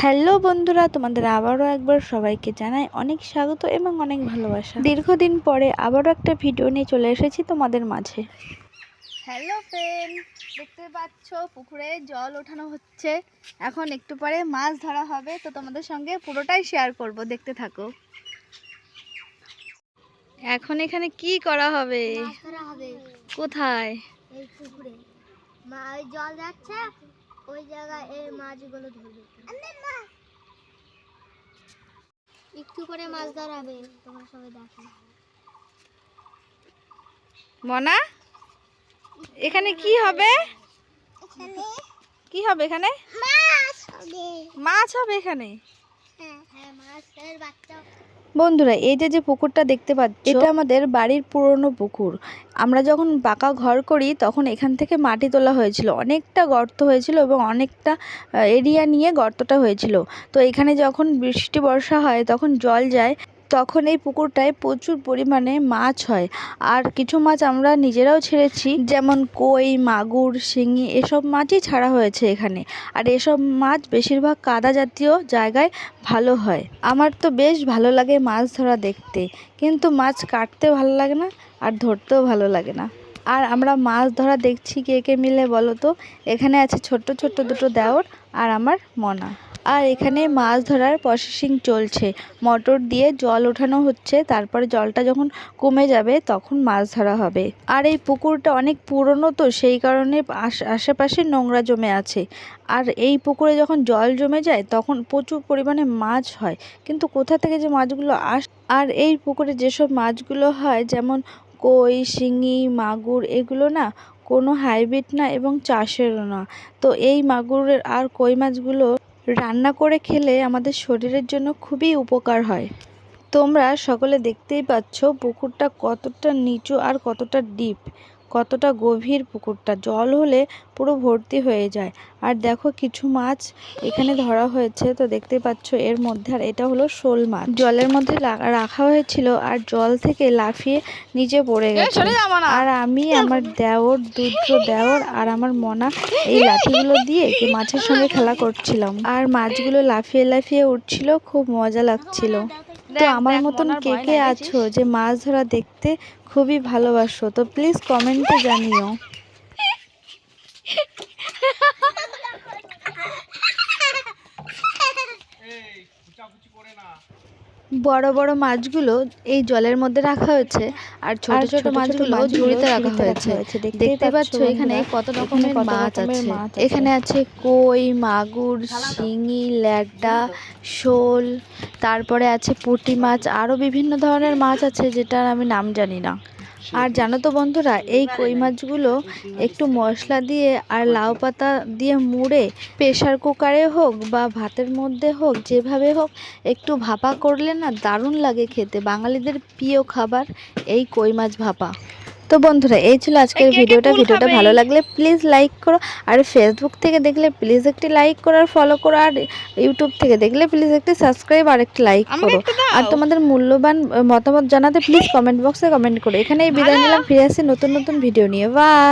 Hello বন্ধুরা তোমাদের আবারও একবার সবাইকে জানাই অনেক স্বাগত এবং অনেক ভালোবাসা। দীর্ঘদিন পরে আবারও একটা ভিডিও নিয়ে চলে এসেছি তোমাদের মাঝে। হ্যালো ফ্রেন্ড দেখতে পাচ্ছ পুকুরে জল ওঠানো হচ্ছে। এখন একটু পরে মাছ ধরা হবে তো তোমাদের সঙ্গে পুরোটাই শেয়ার করব দেখতে থাকো। এখন এখানে কি করা হবে। কোথায়? এই পুকুরে। মা ওই জল যাচ্ছে ওই জায়গায় এই মাছগুলো ধরবে। একটু করে মাছ ধরা হবে তোমরা সবাই দেখো। মনা এখানে কি হবে? কি হবে এখানে? মাছ হবে। মাছ হবে এখানে। হ্যাঁ হ্যাঁ মাছের বাচ্চা বন্ধুরা এই যে যে পুকুরটা দেখতে পাচ্ছ এটা আমাদের বাড়ির পুরনো পুকুর। আমরা যখন পাকা ঘর করি তখন এখান থেকে মাটি তোলা হয়েছিল। অনেকটা গর্ত হয়েছিল এবং অনেকটা এরিয়া নিয়ে গর্তটা হয়েছিল। তো এখানে যখন বৃষ্টি বর্ষা হয় তখন জল যায়। তখন এই পুকুরটায় প্রচুর পরিমাণে মাছ হয়। আর কিছু মাছ আমরা নিজেরাও ছেড়েছি, যেমন কই, মাগুর, শিঙি এসব মাছই ছাড়া হয়েছে এখানে। আর এসব মাছ বেশিরভাগ কাদা জাতীয় জায়গায় ভালো হয়। আমার তো বেশ ভালো লাগে মাছ ধরা দেখতে, কিন্তু মাছ কাটতে ভালো লাগে না আর ধরতেও ভালো লাগে না। আর আমরা মাছ ধরা দেখছি কে কে মিলে বলো তো? এখানে আছে ছোট্ট ছোট্ট দুটো দেওর আর আমার মনা। আর এখানে মাছ ধরার প্রসেসিং চলছে। মোটর দিয়ে জল ওঠানো হচ্ছে, তারপরে জলটা যখন কমে যাবে তখন মাছ ধরা হবে। আর এই পুকুরটা অনেক পুরনো তো, সেই কারণে আশ- আশেপাশে নোংরা জমে আছে। আর এই পুকুরে যখন জল জমে যায় তখন প্রচুর পরিমাণে মাছ হয়। কিন্তু কোথা থেকে যে মাছগুলো আস, আর এই পুকুরে যেসব মাছগুলো হয়, যেমন কই, শিঙি, মাগুর, এগুলো না কোনো হাইব্রিড না এবং চাষেরও না। তো এই মাগুরের আর কই মাছগুলো রান্না করে খেলে আমাদের শরীরের জন্য খুবই উপকার হয়। তোমরা সকলে দেখতেই পাচ্ছ পুকুরটা কতটা নিচু আর কতটা ডিপ কতটা গভীর পুকুরটা? জল হলে পুরো ভর্তি হয়ে যায়। আর দেখো কিছু মাছ এখানে ধরা হয়েছে তো দেখতে পাচ্ছ এর মধ্যে। আর এটা হলো শোল মাছ। জলের মধ্যে রাখা হয়েছিল আর জল থেকে লাফিয়ে নিচে পড়ে গেছে। আর আমি আমার দেওর দুধ দেওর আর আমার মনা এই লাঠিগুলো দিয়ে কি মাছের সঙ্গে খেলা করছিলাম। আর মাছগুলো লাফিয়ে লাফিয়ে উঠছিল খুব মজা লাগছিল। তো আমার মতন কে কে আছো যে মাছ ধরা দেখতে খুবই ভালোবাসো তো প্লিজ কমেন্টে জানিও। বড় বড় মাছগুলো এই জলের মধ্যে রাখা হয়েছে আর ছোট ছোট মাছগুলো ঝুড়িতে রাখা হয়েছে। দেখতে পাচ্ছ এখানে কত রকমের মাছ আছে। এখানে আছে কই মাগুর শিঙি ল্যাডা শোল তারপরে আছে পুঁটি মাছ আরও বিভিন্ন ধরনের মাছ আছে যেটার আমি নাম জানি না। আর জানো তো বন্ধুরা, এই কই মাছগুলো একটু মশলা দিয়ে আর লাউ পাতা দিয়ে মুড়ে প্রেশার কুকারে হোক বা ভাতের মধ্যে হোক, যেভাবে হোক, একটু ভাপা করলে না দারুণ লাগে খেতে। বাঙালিদের প্রিয় খাবার এই কই মাছ ভাপা। তো বন্ধুরা এই ছিল আজকের ভিডিওটা। ভিডিওটা ভালো লাগলে প্লিজ লাইক করো। আর ফেসবুক থেকে দেখলে প্লিজ একটি লাইক করো আর ফলো করো। আর ইউটিউব থেকে দেখলে প্লিজ একটি সাবস্ক্রাইব আর একটি লাইক করো। আর তোমাদের মূল্যবান মতামত জানাতে প্লিজ কমেন্ট বক্সে কমেন্ট করো। এখানেই বিদায় নিলাম ফিরে আসি নতুন নতুন ভিডিও নিয়ে। বাই